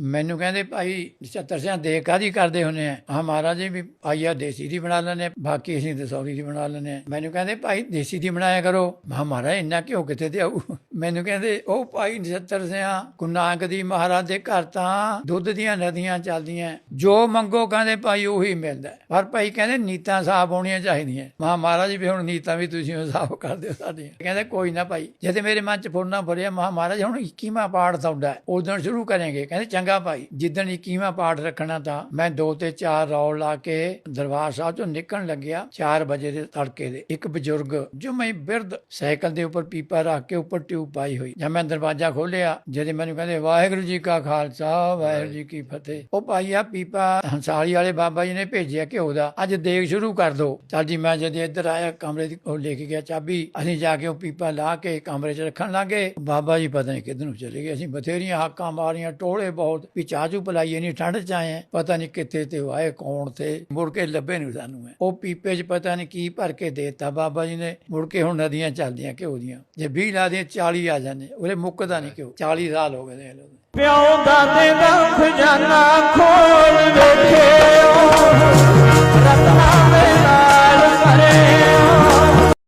ਮੈਨੂੰ ਕਹਿੰਦੇ, ਭਾਈ 76 ਸਿਆਂ ਦੇ ਕਾਦੀ ਕਰਦੇ ਹੁੰਨੇ ਆ? ਹਾਂ ਮਹਾਰਾਜ ਜੀ, ਵੀ ਆਈਆ ਦੇਸੀ ਦੀ ਬਣਾ ਲੈਣੇ ਬਾਕੀ ਅਸੀਂ ਦਸੌਰੀ ਦੀ ਬਣਾ ਲੈਣੇ ਆ। ਮੈਨੂੰ ਕਹਿੰਦੇ, ਭਾਈ, ਦੇਸੀ ਦੀ ਬਣਾਇਆ ਕਰੋ। ਮਾ ਮਹਾਰਾਜ, ਇੰਨਾ ਘਿਓ ਕਿੱਥੇ ਤੇ ਆਊ? ਮੈਨੂੰ ਕਹਿੰਦੇ, ਉਹ ਭਾਈ 76 ਸਿਆਂ ਗੁਨਾਕ ਦੀ ਮਹਾਰਾਜ ਦੇ ਘਰ ਤਾਂ ਦੁੱਧ ਦੀਆਂ ਨਦੀਆਂ ਚੱਲਦੀਆਂ ਜੋ ਮੰਗੋ ਕਹਿੰਦੇ, ਭਾਈ, ਉਹੀ ਮਿਲਦਾ ਪਰ ਭਾਈ ਕਹਿੰਦੇ, ਨੀਤਾਂ ਸਾਫ਼ ਹੋਣੀਆਂ ਚਾਹੀਦੀਆਂ ਮਹਾ ਮਹਾਰਾਜ ਜੀ, ਵੀ ਹੁਣ ਨੀਤਾਂ ਵੀ ਤੁਸੀਂ ਸਾਫ਼ ਕਰ ਦਿਓ ਸਾਡੀਆਂ। ਕਹਿੰਦੇ, ਕੋਈ ਨਾ ਭਾਈ ਜਦ ਮੇਰੇ ਮਨ ਚ ਫੁਰਨਾ ਭਰਿਆ ਮਹਾ ਮਹਾਰਾਜ, ਹੁਣ 21ਵਾਂ ਪਾਠ ਤੁਹਾਡਾ ਉਸ ਦਿਨ ਸ਼ੁਰੂ ਕਰਾਂਗੇ। ਕਹਿੰਦੇ ਚੰਗਾ ਭਾਈ, ਜਿੱਦਣ 21ਵਾਂ ਪਾਠ ਰੱਖਣਾ ਤਾਂ ਮੈਂ ਦੋ ਤੇ ਚਾਰ ਰੌਲ ਲਾ ਕੇ ਦਰਬਾਰ ਸਾਹਿਬ ਚੋਂ ਨਿਕਲਣ ਲੱਗਿਆ 4 ਵਜੇ ਦੇ ਤੜਕੇ ਦੇ। ਇੱਕ ਬਜ਼ੁਰਗ ਜੋ ਮੈਂ ਬਿਰਧ ਸਾਈਕਲ ਦੇ ਉੱਪਰ ਪੀਪਾ ਰੱਖ ਕੇ ਉੱਪਰ ਟਿਊਬ ਪਾਈ ਹੋਈ। ਜਦ ਮੈਂ ਦਰਵਾਜ਼ਾ ਖੋਲ੍ਹਿਆ, ਜਦ ਮੈਨੂੰ ਕਹਿੰਦੇ, ਵਾਹਿਗੁਰੂ ਜੀ ਕਾ ਖਾਲਸਾ, ਵਾਹਿਗੁਰੂ ਜੀ ਕੀ ਫਤਿਹ। ਉਹ ਭਾਈ ਆ ਪੀਪਾ ਹੰਸਾਲੀ ਵਾਲੇ ਬਾਬਾ ਜੀ ਨੇ ਭੇਜਿਆ ਘਿਓ ਦਾ ਅੱਜ ਦੇਗ ਸ਼ੁਰੂ ਕਰ ਦੋ। ਚੱਲ ਜੀ, ਮੈਂ ਜਦ ਇੱਧਰ ਆਇਆ, ਕਮਰੇ ਦੀ ਉਹ ਲੈ ਕੇ ਗਿਆ, ਚਾਬੀ। ਅਸੀਂ ਜਾ ਕੇ ਉਹ ਪੀਪਾ ਲਾ ਕੇ ਕਮਰੇ 'ਚ ਰੱਖਣ ਲੱਗੇ ਬਾਬਾ ਜੀ ਪਤਾ ਨਹੀਂ ਕਿੱਧਰ ਨੂੰ ਚਲੇ ਗਏ। ਅਸੀਂ ਬਥੇਰੀਆਂ ਹਾਕਾਂ ਮਾਰੀਆਂ, ਟੋਲੇ ਬਹੁਤ ਵੀ ਚਾਚੂ ਪਲਾਈਏ ਨਹੀਂ ਠੰਡ 'ਚ ਆਏ ਪਤਾ ਨਹੀਂ ਕਿੱਥੇ ਤੇ ਆਏ, ਕੌਣ ਤੇ, ਮੁੜ ਕੇ ਲੱਭੇ ਨਹੀਂ ਸਾਨੂੰ ਉਹ ਪੀਪੇ 'ਚ ਪਤਾ ਨਹੀਂ ਕੀ ਭਰ ਕੇ ਦੇਤਾ ਬਾਬਾ ਜੀ ਨੇ, ਮੁੜ ਕੇ ਹੁਣ ਨਦੀਆਂ ਚੱਲਦੀਆਂ ਘਿਓ ਦੀਆਂ। ਜੇ 20 ਲਾ ਦੀਆਂ 40 ਆ ਜਾਂਦੇ ਉਹਦੇ ਮੁੱਕਦਾ ਨਹੀਂ ਘਿਓ 40 ਸਾਲ ਹੋ ਗਏ ਦੇਖ ਪਿਓ ਦਾਦੇ ਦਾ ਖਜ਼ਾਨਾ ਖੋਲ